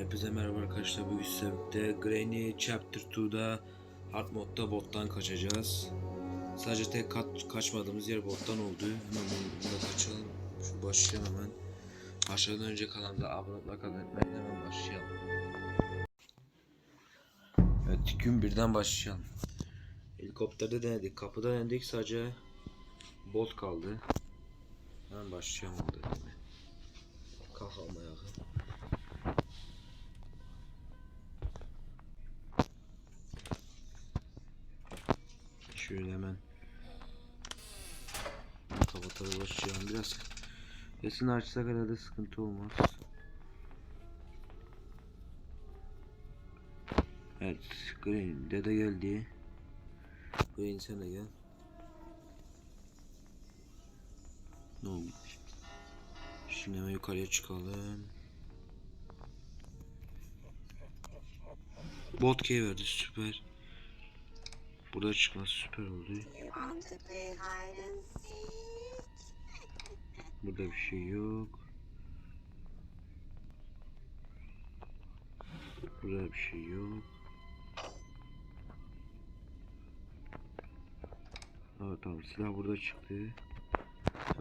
Hepinize merhaba arkadaşlar. Bu üstte Granny Chapter 2'da Hard modda bottan kaçacağız. Sadece tek kaç, kaçmadığımız yer bottan oldu. Hemen bunu kaçalım. Şu başlayalım hemen. Başlamadan önce kanalda abone olmayı unutmayın. Hemen başlayalım. Evet gün birden başlayalım. Helikopterde denedik. Kapıda denedik sadece bot kaldı. Hemen başlayalım orada. Kalkalım ayağa. Şöyle hemen kapatalım başlayalım. Biraz sesini açsak herhalde sıkıntı olmaz. Evet, Green dede geldi. Green sen de gel. Ne olmuş? Şimdi hemen yukarıya çıkalım. Bot key verdi süper. Burada çıkması süper oldu. Burada bir şey yok. Burada bir şey yok. Evet tamam silah burada çıktı.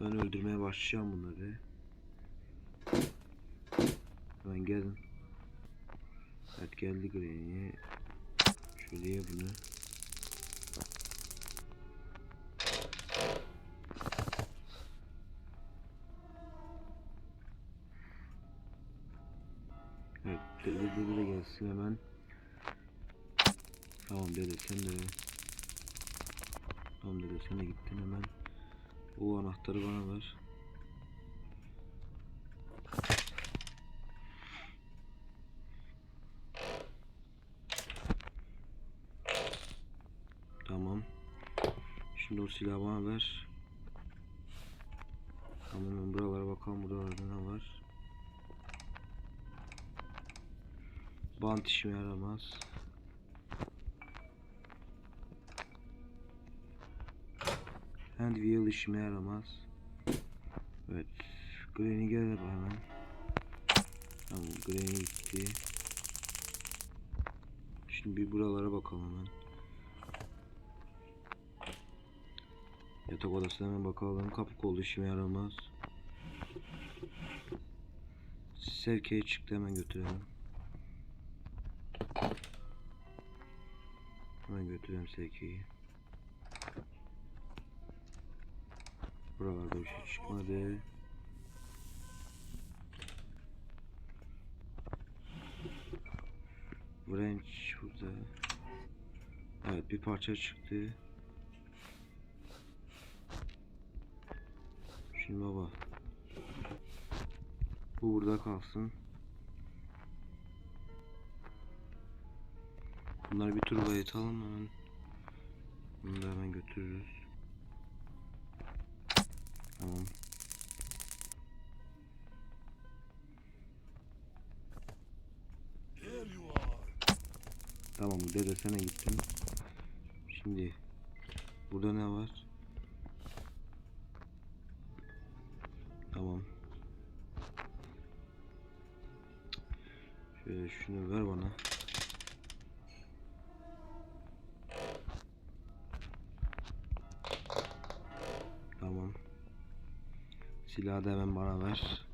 Ben öldürmeye başlayacağım bunları. Ben geldim. Evet geldi Granny. Şöyle ye bunu. Dede dede de gelsin hemen. Tamam dede sen de. Tamam dede sen de gittin hemen. O anahtarı bana ver. Tamam. Şimdi o silahı bana ver. Tamam buralara bakalım buralarda ne var. Bant işime yaramaz. Hand wheel işime yaramaz. Evet. Granny gel hemen. Tamam Granny gitti. Şimdi bir buralara bakalım hemen. Yatak odasına hemen bakalım. Kapı kolu işime yaramaz. Serkeye çıktı hemen götürelim. Hemen götürüyorum Serki'yi. Buralarda bir şey çıkmadı. Wrench burada. Evet bir parça çıktı. Şimdi baba. Bu burada kalsın. Bunları bir tur bayatalım hemen. Bunu da hemen götürürüz. Tamam. Tamam dede sana gittim. Şimdi burada ne var? Tamam. Şöyle şunu ver bana. Silahı da hemen bana ver.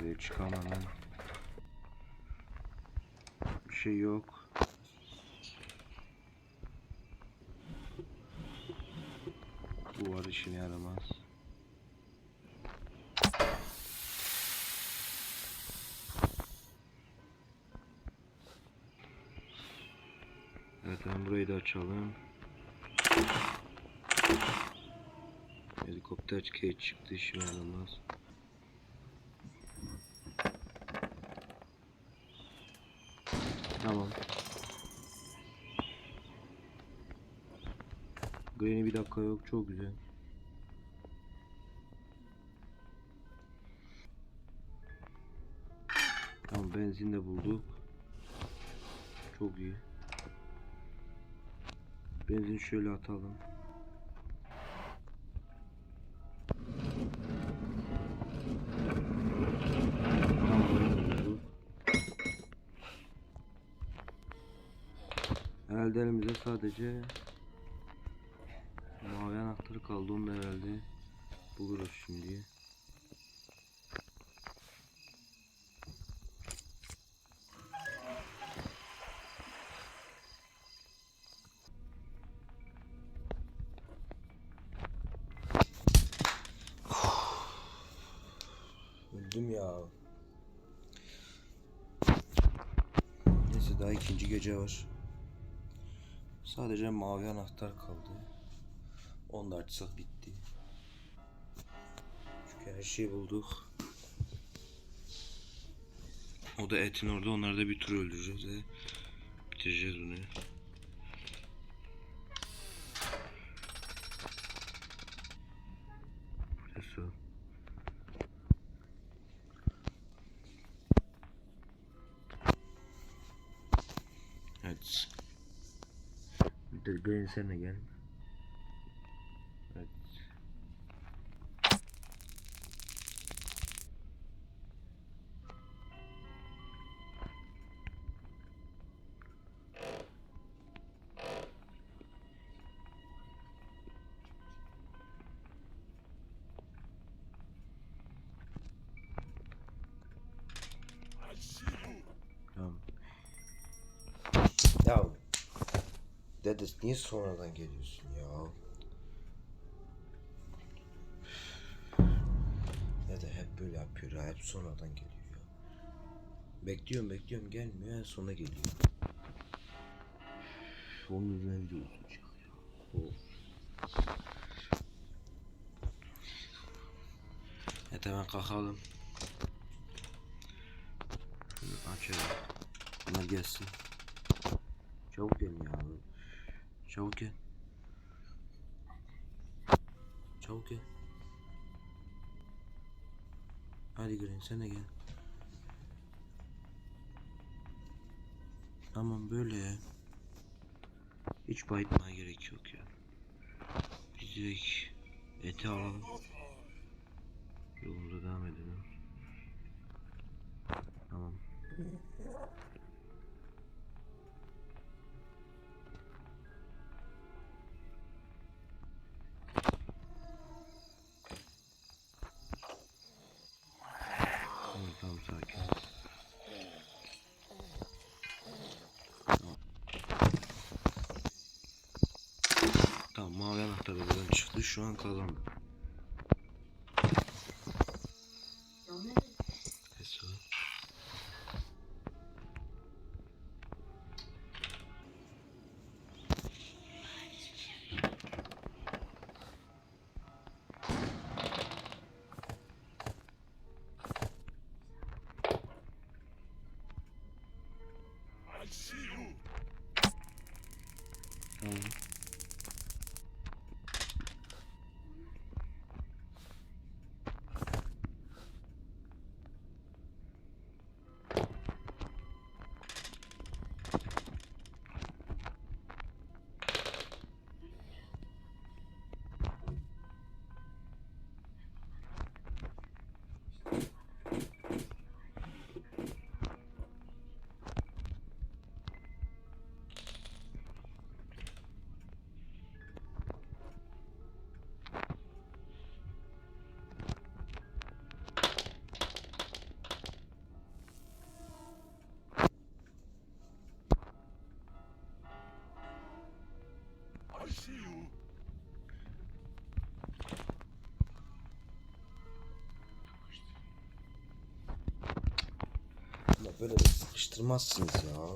Buraya çıkalım hemen. Bir şey yok. Bu var işine yaramaz. Evet hemen burayı da açalım. Helikopter key çıktı işime yaramaz. Tamam. Granny bir dakika yok çok güzel. Tamam benzin de bulduk. Çok iyi. Benzin şöyle atalım. Herhalde elimizde sadece mavi anahtarı kaldı. Onu da herhalde buluruz şimdi. Öldüm ya. Neyse daha ikinci gece var. Sadece mavi anahtar kaldı. Onu da açsak bitti. Çünkü her şeyi bulduk. O da etin orada. Onları da bir tur öldüreceğiz ve bitireceğiz bunu. Bir de dede niye sonradan geliyorsun ya? Dede hep böyle yapıyor hep sonradan geliyor ya. Bekliyorum bekliyorum gelmiyor en sona geliyor. Onun yüzüne video uzayacak ya. Of. Evet hemen kalkalım. Açalım. Bunlar gelsin. Çabuk gelin ya. Çabuk gel. Çabuk gel. Hadi Green sen de gel. Tamam böyle. Hiç bayıtmaya gerek yok ya. Biz direkt eti alalım. Yolumuza devam edelim. Şu an kazandım. Böyle sıkıştırmazsınız ya.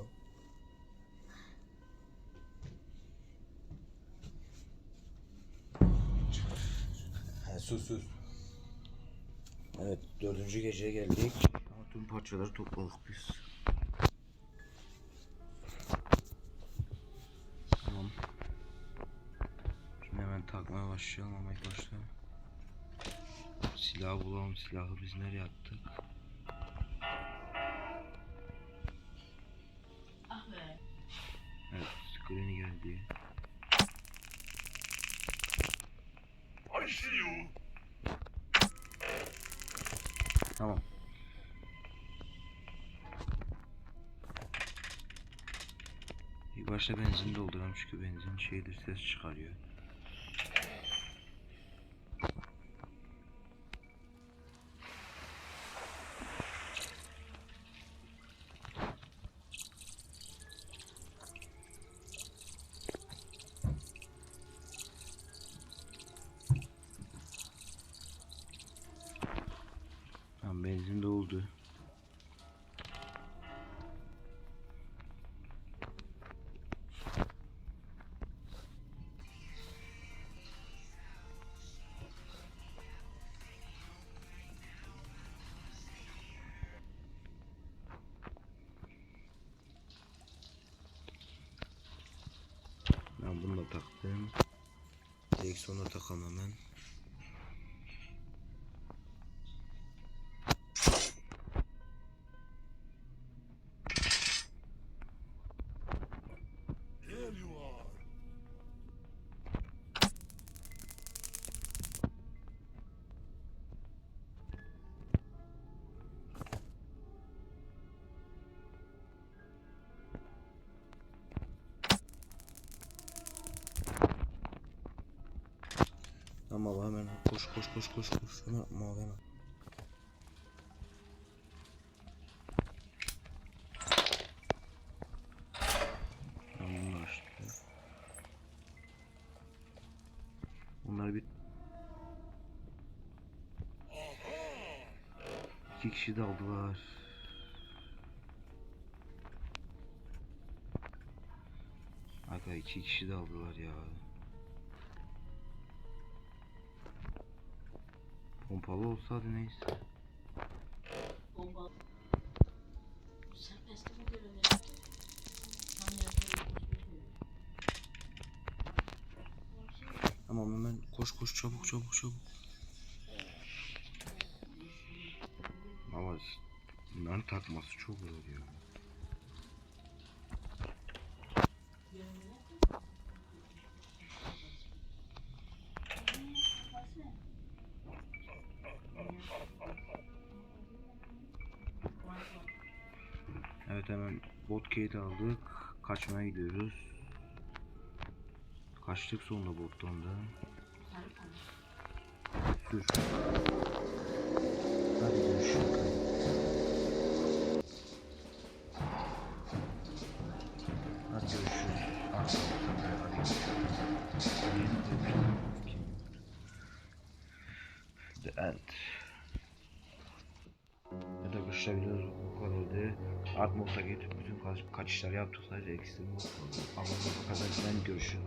He sus sus. Evet dördüncü geceye geldik. Ama tüm parçaları topladık biz. Tamam. Şimdi hemen takmaya başlayalım ama ilk başta. Silahı bulalım. Silahı biz nereye attık? Tamam. İlk başta benzin dolduralım çünkü benzin şeydir ses çıkarıyor. Taktım. Direksiyonu da takalım Tamam abi hemen koş koş koş koş koş hemen mavi hemen. Tamam işte. Bunlar bir İki kişi de aldılar. Aga iki kişi de aldılar ya. Pompalı neyse. Yaptı? Tam yapıyor. Tamam hemen koş koş çabuk çabuk çabuk. Ama bunların takması çok zor ya. Hemen bot kate aldık. Kaçmaya gidiyoruz. Kaçtık sonunda bottan da. Sür. Hadi görüşürüz. Hadi görüşürüz. The end. Ya da biraz bu modda geçip bütün kaç, kaçışlar yaptık sadece ekstrem mod. Ama bu kadar ben görüşürüz.